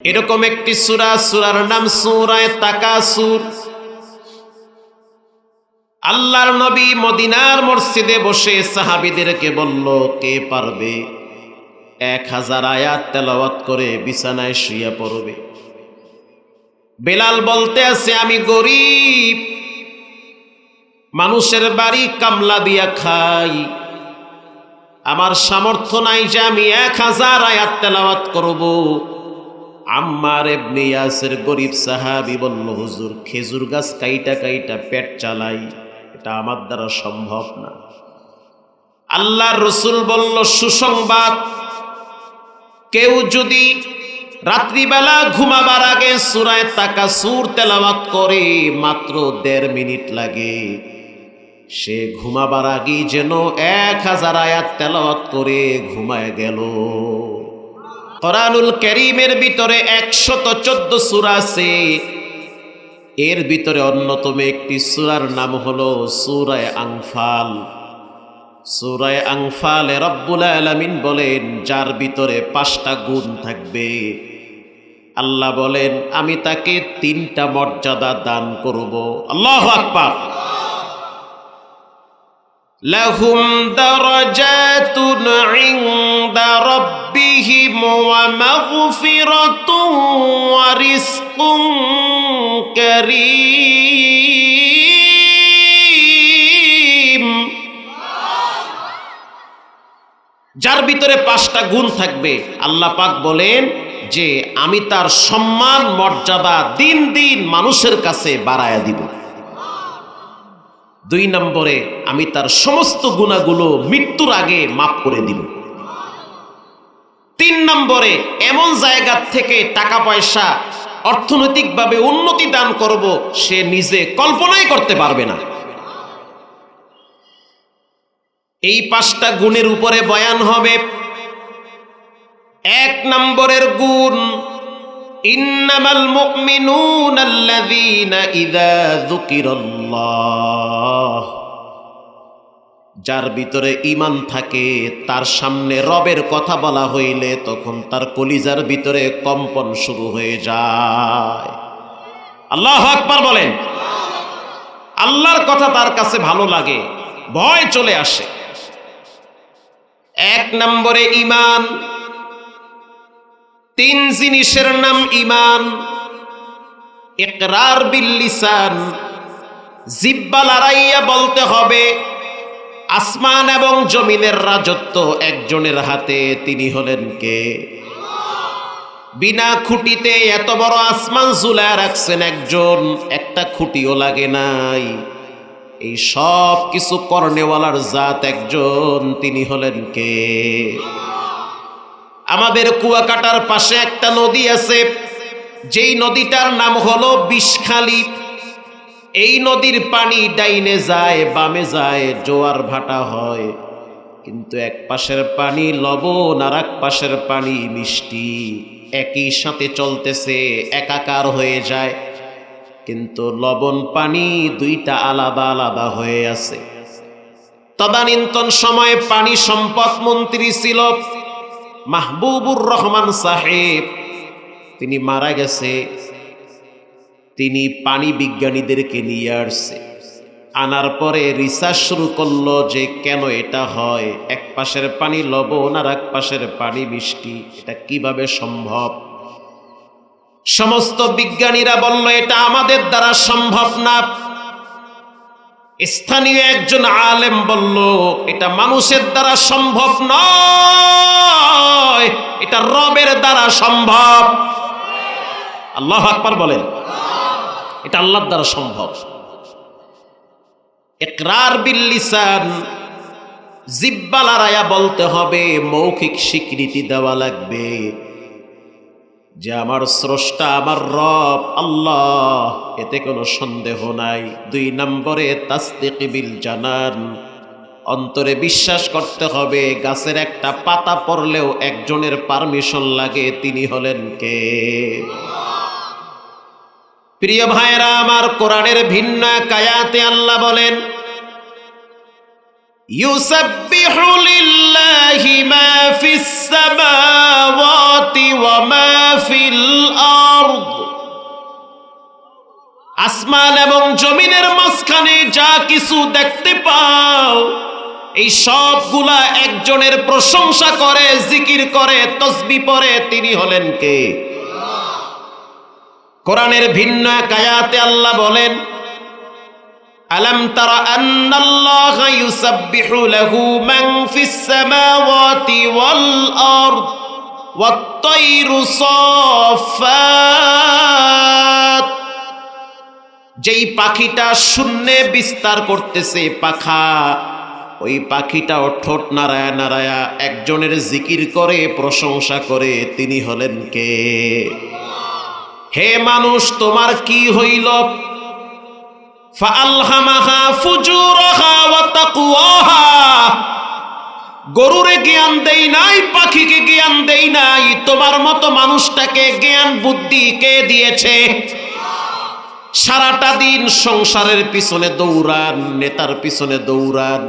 এরকম একটি সুরা, সুরার নাম সুরায় তাকাসুর। আল্লাহর নবী মদিনার মসজিদে বসে সাহাবিদেরকে বলল, কে পারবে এক হাজার আয়াত তেলাওয়াত করে বিছানায় শুয়ে পড়বে? বেলাল বলতে আছে, আমি গরিব, মানুষের বাড়ি কামলা দিয়া খাই। আমার সামর্থ্য নাই যে আমি এক হাজার আয়াত তেলাওয়াত করব। আম্মার এবনে ইয়াসের গরিব সাহাবি বলল, হুজুর, খেজুর গাছ কাইটা কাইটা পেট চালাই, এটা আমার দ্বারা সম্ভব না। আল্লাহর রসুল বলল, সুসংবাদ, কেউ যদি রাত্রিবেলা ঘুমাবার আগে সুরায় তাকা সুর তেলাওয়াত করে, মাত্র দেড় মিনিট লাগে। সে ঘুমাবার আগেই যেন এক হাজার আয়াত তেলাওয়াত করে ঘুমায় গেল। কোরআনুল কেরিমের ভিতরে একশত চোদ্দ সুরা আছে। এর ভিতরে অন্যতম একটি সুরার নাম হলো সুরায় আংফাল সুরায় আংফালে রব্বুল আলমিন বলেন, যার ভিতরে পাঁচটা গুণ থাকবে। আল্লাহ বলেন, আমি তাকে তিনটা মর্যাদা দান করব। আল্লাহ আকবার। লাহুম দরজাতুন ومغفرة ورزق كريم যার ভিতরে পাঁচটা গুণ থাকবে আল্লাহ পাক বলেন যে আমি তার সম্মান মর্যাদা দিন দিন মানুষের কাছে বাড়ায়া দিব দুই নম্বরে আমি তার সমস্ত গুণাগুলো মৃত্যুর আগে মাফ করে দিব তিন নম্বরে এমন জায়গা থেকে টাকা পয়সা অর্থনৈতিকভাবে উন্নতি দান করব, সে নিজে কল্পনাই করতে পারবে না। এই পাঁচটা গুণের উপরে বয়ান হবে, এক নম্বরের গুণ, ইন্নামাল মুমিনুন আল্লাযীনা ইযা যুকিরাল্লাহ। যার ভিতরে ইমান থাকে, তার সামনে রবের কথা বলা হইলে তখন তার কলিজার ভিতরে কম্পন শুরু হয়ে যায়। আল্লাহ আকবার বলেন। আল্লাহর কথা তার কাছে ভালো লাগে, ভয় চলে আসে। এক নম্বরে ইমান তিন জিনিসের নাম ইমান একরার বিল্লিসান জিব্বা লড়াইয়া বলতে হবে আসমান এবং জমিনের রাজত্ব একজনের হাতে, তিনি হলেন কে? বিনা খুঁটিতে এত বড় আসমান ঝুলায় রাখছেন একজন, একটা খুঁটিও লাগে নাই। এই সব কিছু কর্নেওয়ালার জাত একজন, তিনি হলেন কে? আমাদের কুয়াকাটার পাশে একটা নদী আছে, যেই নদীটার নাম হলো বিষখালী। এই নদীর পানি ডাইনে যায়, বামে যায়, জোয়ার ভাটা হয়। কিন্তু এক পাশের পানি লবণ আর এক পাশের পানি মিষ্টি। একই সাথে চলতেছে, একাকার হয়ে যায়। কিন্তু লবণ পানি দুইটা আলাদা আলাদা হয়ে আছে। তদানীন্তন সময়ে পানি সম্পদ মন্ত্রী ছিল মাহবুবুর রহমান সাহেব। তিনি মারা গেছে। তিনি পানি বিজ্ঞানীদেরকে নিয়ে আসছে। আনার পরে রিসার্চ শুরু করল যে কেন এটা হয়। এক পাশের পানি লবণ আর এক পাশের পানি মিষ্টি। এটা কীভাবে সম্ভব? সমস্ত বিজ্ঞানীরা বলল, এটা আমাদের দ্বারা সম্ভব না। স্থানীয় একজন আলেম বলল, এটা মানুষের দ্বারা সম্ভব নয়। এটা রবের দ্বারা সম্ভব। আল্লাহ আকবার বলেন। এটা আল্লাহর দ্বারা সম্ভব। একরার বিল্লিসান জিব্বালারায়া বলতে হবে, মৌখিক স্বীকৃতি দেওয়া লাগবে। যে আমার স্রষ্টা, আমার রব, আল্লাহ, এতে কোনো সন্দেহ নাই। দুই নম্বরে তাস্তিক বিল জানান অন্তরে বিশ্বাস করতে হবে, গাছের একটা পাতা পড়লেও একজনের পারমিশন লাগে, তিনি হলেন কে? প্রিয় ভাইরা আমার কোরআনের ভিন্ন কায়াতে আল্লাহ বলেন يسبح لله ما في السماوات وما في الأرض আসমান এবং জমিনের মাঝখানে যা কিছু দেখতে পাও এই সবগুলা একজনের প্রশংসা করে জিকির করে তসবি পরে তিনি হলেন কে কোরআনের ভিন্ন এক আয়াতে আল্লাহ বলেন ألم تر أن الله يسبح له من في السماوات والأرض والطير صافات যেই পাখিটা শূন্যে বিস্তার করতেছে পাখা ওই পাখিটাও ঠোঁট নাড়ায়া নাড়ায়া একজনের জিকির করে প্রশংসা করে তিনি হলেন কে হে মানুষ, তোমার কি হইল? গরুরে জ্ঞান দেই নাই, পাখিকে জ্ঞান দেই নাই। তোমার মতো মানুষটাকে জ্ঞান বুদ্ধি কে দিয়েছে? সারাটা দিন সংসারের পিছনে দৌড়ান, নেতার পিছনে দৌড়ান।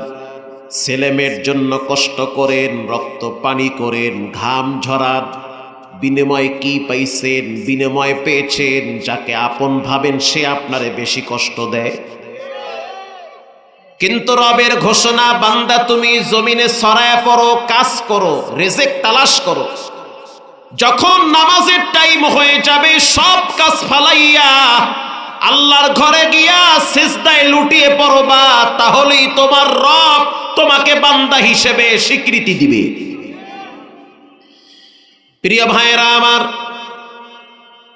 ছেলেমেয়ের জন্য কষ্ট করেন, রক্ত পানি করেন, ঘাম ঝরান। বিনিময়ে কি পাইছেন, বিনিময় পেয়েছেন, যাকে আপন ভাবেন সে আপনারে বেশি কষ্ট দেয়? কিন্তু রবের ঘোষণা, বান্দা তুমি জমিনে সরায় পড়ো, কাজ করো, রেজেক তালাশ করো। যখন নামাজের টাইম হয়ে যাবে, সব কাজ ফালাইয়া আল্লাহর ঘরে গিয়া সেজদায় লুটিয়ে পড়বা, তাহলেই তোমার রব তোমাকে বান্দা হিসেবে স্বীকৃতি দিবে। প্রিয় ভাইয়েরা আমার,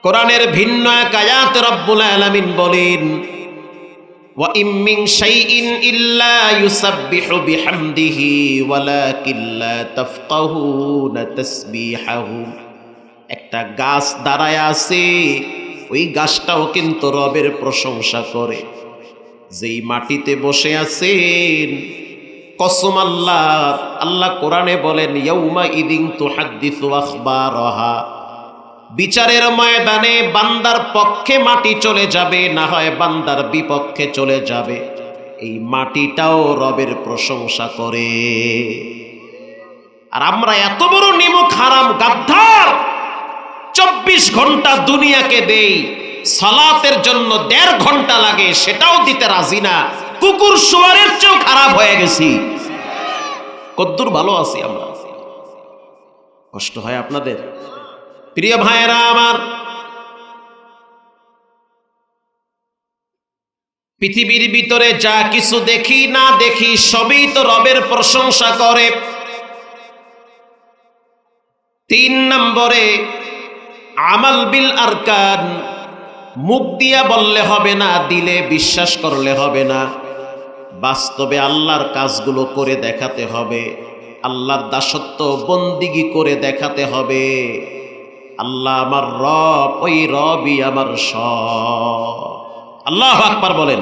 কোরআনের ভিন্ন এক আয়াত রব্বুল আলামিন বলেন ওয়া ইম্মিং একটা গাছ দাঁড়ায় আছে, ওই গাছটাও কিন্তু রবের প্রশংসা করে। যেই মাটিতে বসে আছেন কসম আল্লাহ আল্লাহ কোরআনে বলেন ইয়ৌমা ইদিং তুহাদ্দিসু আখবারহা। বিচারের ময়দানে বান্দার পক্ষে মাটি চলে যাবে, না হয় বান্দার বিপক্ষে চলে যাবে। এই মাটিটাও রবের প্রশংসা করে। আর আমরা এত বড় নিমুখ, হারাম গাদ্ধার চব্বিশ ঘণ্টা দুনিয়াকে দেই, সালাতের জন্য দেড় ঘণ্টা লাগে, সেটাও দিতে রাজি না। কুকুর শুয়ারের চেয়েও খারাপ হয়ে গেছি। কদ্দুর ভালো আছি আমরা। কষ্ট হয় আপনাদের? প্রিয় ভাইয়েরা আমার, পৃথিবীর ভিতরে যা কিছু দেখি না দেখি, সবই তো রবের প্রশংসা করে। তিন নম্বরে, আমাল বিল আরকান, মুখ দিয়া বললে হবে না, দিলে বিশ্বাস করলে হবে না। বাস্তবে আল্লাহর কাজগুলো করে দেখাতে হবে, আল্লাহর দাসত্ব বন্দিগি করে দেখাতে হবে। আল্লাহ আমার রব, ওই রবই আমার সব। আল্লাহ আকবার বলেন।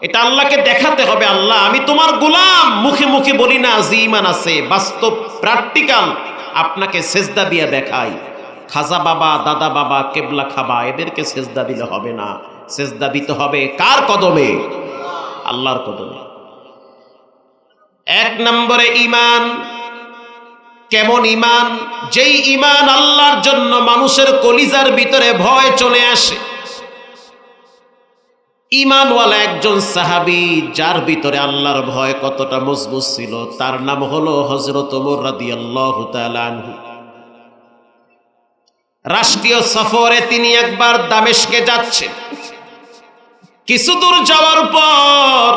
এটা আল্লাহকে দেখাতে হবে, আল্লাহ, আমি তোমার গোলাম। মুখে মুখে বলি না যে ইমান আছে, বাস্তব প্র্যাকটিক্যাল আপনাকে সেজদা দিয়ে দেখাই। খাজা বাবা, দাদা বাবা, কেবলা খাবা, এদেরকে সেজদা দিলে হবে না। সেজদা দিতে হবে কার কদমে? আল্লাহর কদমে। এক নম্বরে ইমান কেমন ইমান যেই ইমান আল্লাহর জন্য মানুষের কলিজার ভিতরে ভয় চলে আসে। ইমানওয়ালা একজন সাহাবি, যার ভিতরে আল্লাহর ভয় কতটা মজবুত ছিল, তার নাম হলো হজরত রাষ্ট্রীয় সফরে তিনি একবার দামেশকে যাচ্ছেন। কিছু দূর যাওয়ার পর